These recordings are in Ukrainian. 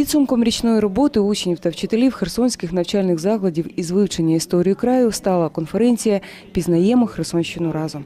Підсумком річної роботи учнів та вчителів херсонських навчальних закладів із вивчення історії краю стала конференція Пізнаємо Херсонщину разом.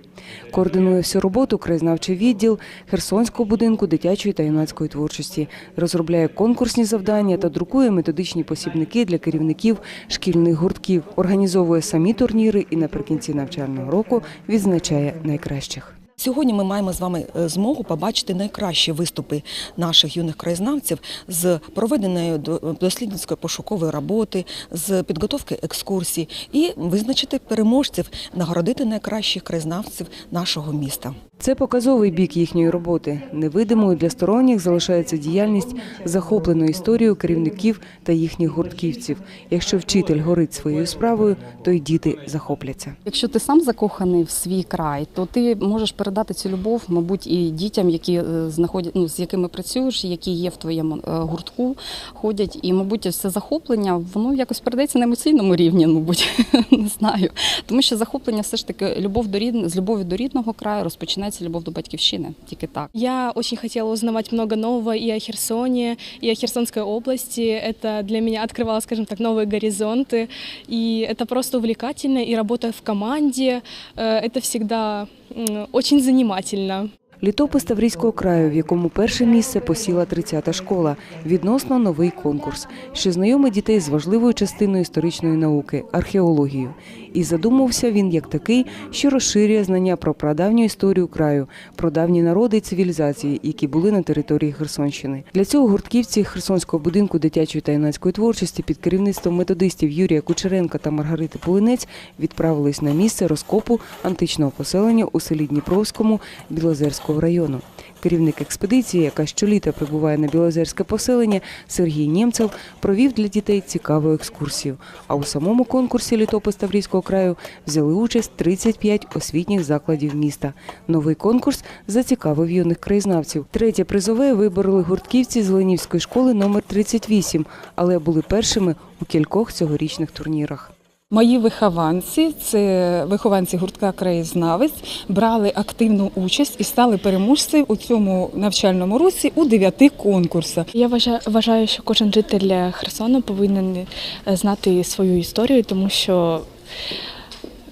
Координує всю роботу краєзнавчий відділ Херсонського будинку дитячої та юнацької творчості, розробляє конкурсні завдання та друкує методичні посібники для керівників шкільних гуртків, організовує самі турніри і наприкінці навчального року відзначає найкращих. Сьогодні ми маємо з вами е, змогу побачити найкращі виступи наших юних краєзнавців з проведеної до- дослідницької пошукової роботи, з підготовки екскурсій і визначити переможців, нагородити найкращих краєзнавців нашого міста. Це показовий бік їхньої роботи. Невидимою для сторонніх залишається діяльність захопленою історією керівників та їхніх гуртківців. Якщо вчитель горить своєю справою, то й діти захопляться. Якщо ти сам закоханий в свій край, то ти можеш передати цю любов, мабуть, і дітям, які е, знаходять, ну з якими працюєш, які є в твоєму е, гуртку, ходять. І, мабуть, це захоплення воно якось передається на емоційному рівні, мабуть, не знаю. Тому що захоплення все ж таки любов до рід... з любові до рідного краю розпочинається любов до батьківщини. Тільки так. Я очень хотела узнавать много нового и о Херсоне, и о Херсонской области. Это для меня открывало, скажем так, новые горизонты. И это просто увлекательно. И работа в команде э, – это всегда м, очень занимательно. Літопис Таврійського краю, в якому перше місце посіла 30-та школа, відносно новий конкурс, що знайомить дітей з важливою частиною історичної науки археологією. І задумався він як такий, що розширює знання про прадавню історію краю, про давні народи і цивілізації, які були на території Херсонщини. Для цього гуртківці Херсонського будинку дитячої та юнацької творчості під керівництвом методистів Юрія Кучеренка та Маргарити Полинець відправились на місце розкопу античного поселення у селі Дніпровському Білозерського району. Керівник експедиції, яка щоліта прибуває на білозерське поселення, Сергій Нємцев, провів для дітей цікаву екскурсію. А у самому конкурсі літопис Таврійського краю взяли участь 35 освітніх закладів міста. Новий конкурс зацікавив юних краєзнавців. Третє призове вибороли гуртківці з Ленівської школи номер 38, але були першими у кількох цьогорічних турнірах. Мої вихованці, це вихованці гуртка краєзнавець, брали активну участь і стали переможцем у цьому навчальному році у дев'яти конкурсах. Я вважаю, вважаю, що кожен житель Херсону повинен е, знати свою історію, тому що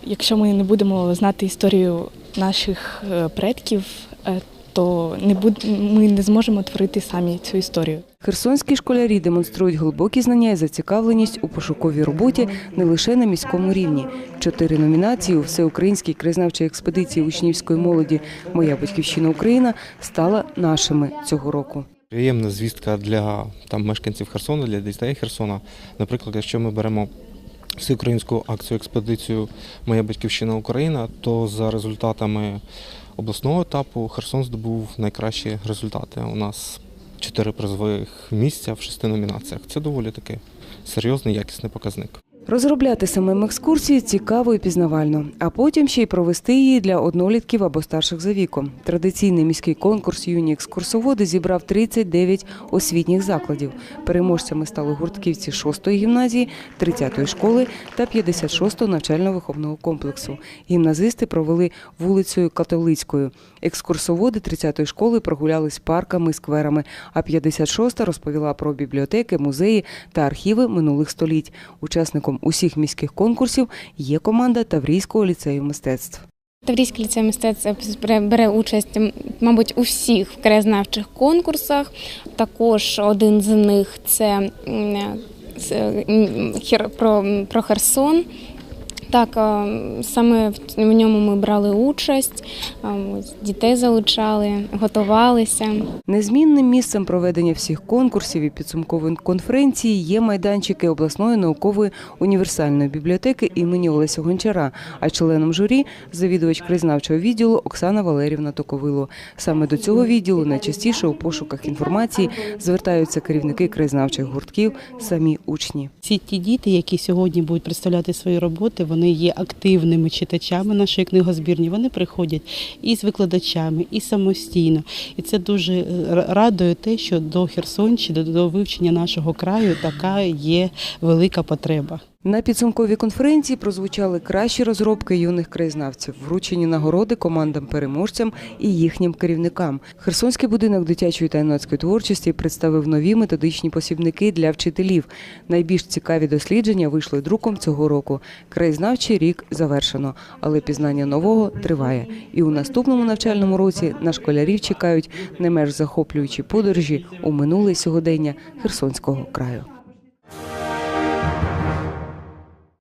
якщо ми не будемо знати історію наших е, предків, е, то не буд... ми не зможемо творити самі цю історію. Херсонські школярі демонструють глибокі знання і зацікавленість у пошуковій роботі не лише на міському рівні. Чотири номінації у всеукраїнській краєзнавчій експедиції учнівської молоді Моя батьківщина Україна стала нашими цього року. Приємна звістка для там мешканців Херсона, для дітей Херсона. Наприклад, якщо ми беремо всеукраїнську акцію експедицію Моя батьківщина Україна, то за результатами обласного етапу Херсон здобув найкращі результати. У нас чотири призових місця в шести номінаціях. Це доволі таки серйозний якісний показник. Розробляти самим екскурсії цікаво і пізнавально, а потім ще й провести її для однолітків або старших за віком. Традиційний міський конкурс юні екскурсоводи зібрав 39 освітніх закладів. Переможцями стали гуртківці 6-ї гімназії, 30-ї школи та 56-го навчально-виховного комплексу. Гімназисти провели вулицею Католицькою. Екскурсоводи 30-ї школи прогулялись парками скверами, а 56-та розповіла про бібліотеки, музеї та архіви минулих століть. Учасником усіх міських конкурсів є команда Таврійського ліцею мистецтв. Таврійський ліцей мистецтв бере- участь, мабуть, у всіх краєзнавчих конкурсах. Також один з них це про, про Херсон. Так, саме в ньому ми брали участь, дітей залучали, готувалися. Незмінним місцем проведення всіх конкурсів і підсумкової конференції є майданчики обласної наукової універсальної бібліотеки імені Олеся Гончара, а членом журі завідувач краєзнавчого відділу Оксана Валерівна Токовило. Саме до цього відділу найчастіше у пошуках інформації звертаються керівники краєзнавчих гуртків, самі учні. Всі ті діти, які сьогодні будуть представляти свої роботи, вони є активними читачами нашої книгозбірні. Вони приходять і з викладачами, і самостійно. І це дуже е, радує те, що до Херсонщини, до вивчення нашого краю така є велика потреба. На підсумковій конференції прозвучали кращі розробки юних краєзнавців, вручені нагороди командам-переможцям і їхнім керівникам. Херсонський будинок дитячої та юнацької творчості представив нові методичні посібники для вчителів. Найбільш цікаві дослідження вийшли друком цього року. Краєзнавчий рік завершено, але пізнання нового триває. І у наступному навчальному році на школярів чекають не менш захоплюючі подорожі у минуле сьогодення Херсонського краю.